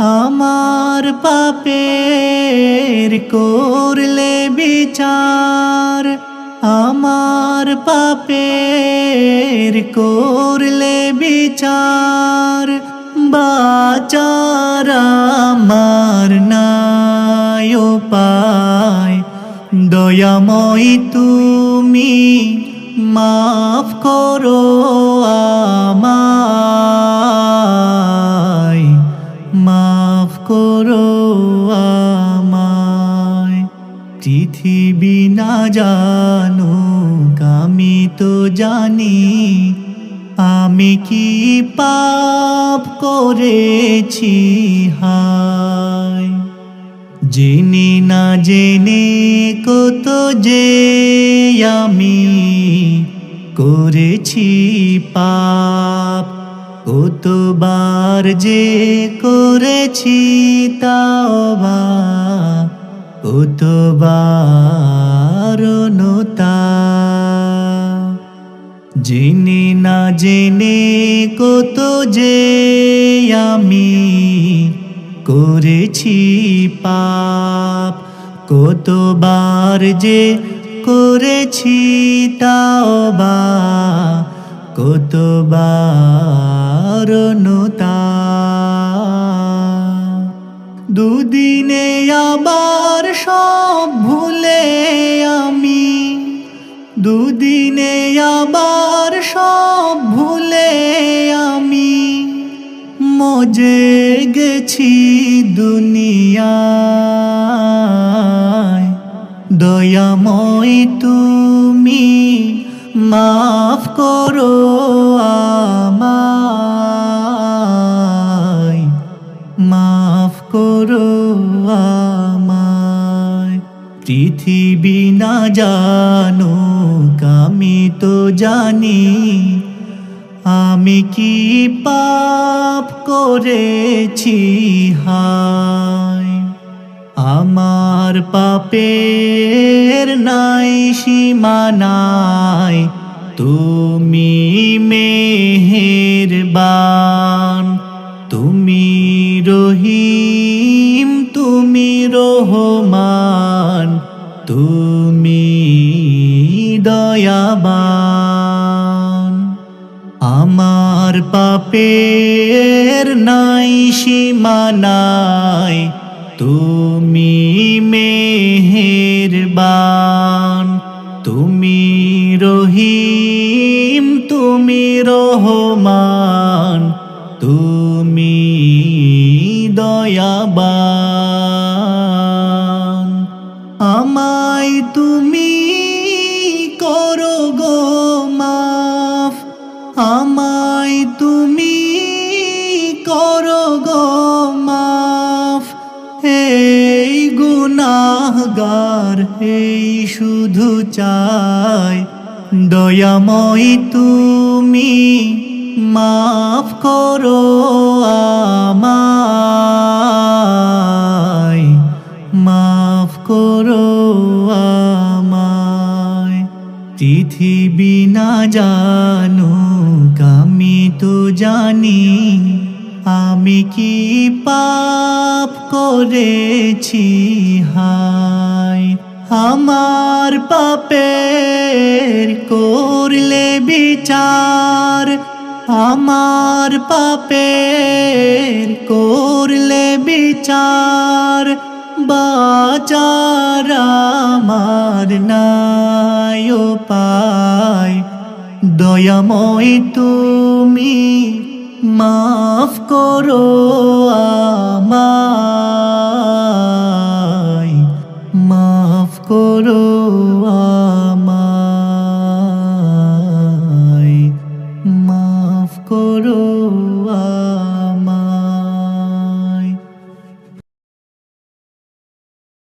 আমার পাপের করলে বিচার, আমার পাপের করলে বিচার, বাচার আমার নাই পায় দয়াময় তুমি মাফ করো আমায়। করো আমায়। পৃথিবী না জানো আমি তো জানি আমি কি পাপ করেছি, হায়। জেনে না জেনে কত যে আমি করেছি পাপ কতবার যে করেছি তাওবা কতবার নতা জেনে না জেনে কত যে আমি করেছি পাপ, কতবার যে করেছি তাওবা কতবার নতা দুদিনে আবার সব ভুলে আমি। দুদিনে আবার সব ভুলে আমি। মজে গেছি দুনিয়ায়। দয়াময় তুমি মাফ করো আমায় পৃথিবী না জানো আমি তো জানি। আমি কি পাপ করেছি? হায়, আমার পাপের নাই সীমানাই তুমি মেহেরবান। তুমি রহমান, তুমি দয়াবান। আমার পাপের নাই সীমানাই তুমি মেহেরবান। তুমি রহিম, তুমি রহমান, তুমি দয়াবান। গুনাহগার এই শুধু চাই। দয়াময় তুমি মাফ করো আমায়। মাফ করো আমায়। পৃথিবী না জানো আমি তো জানি আমি কি পাপ করেছি? হাই আমার পাপের করলে বিচার। আমার পাপের করলে বিচার। বাচার আমার নাই পায় দয়াময় তুমি আমায় মাফ করো।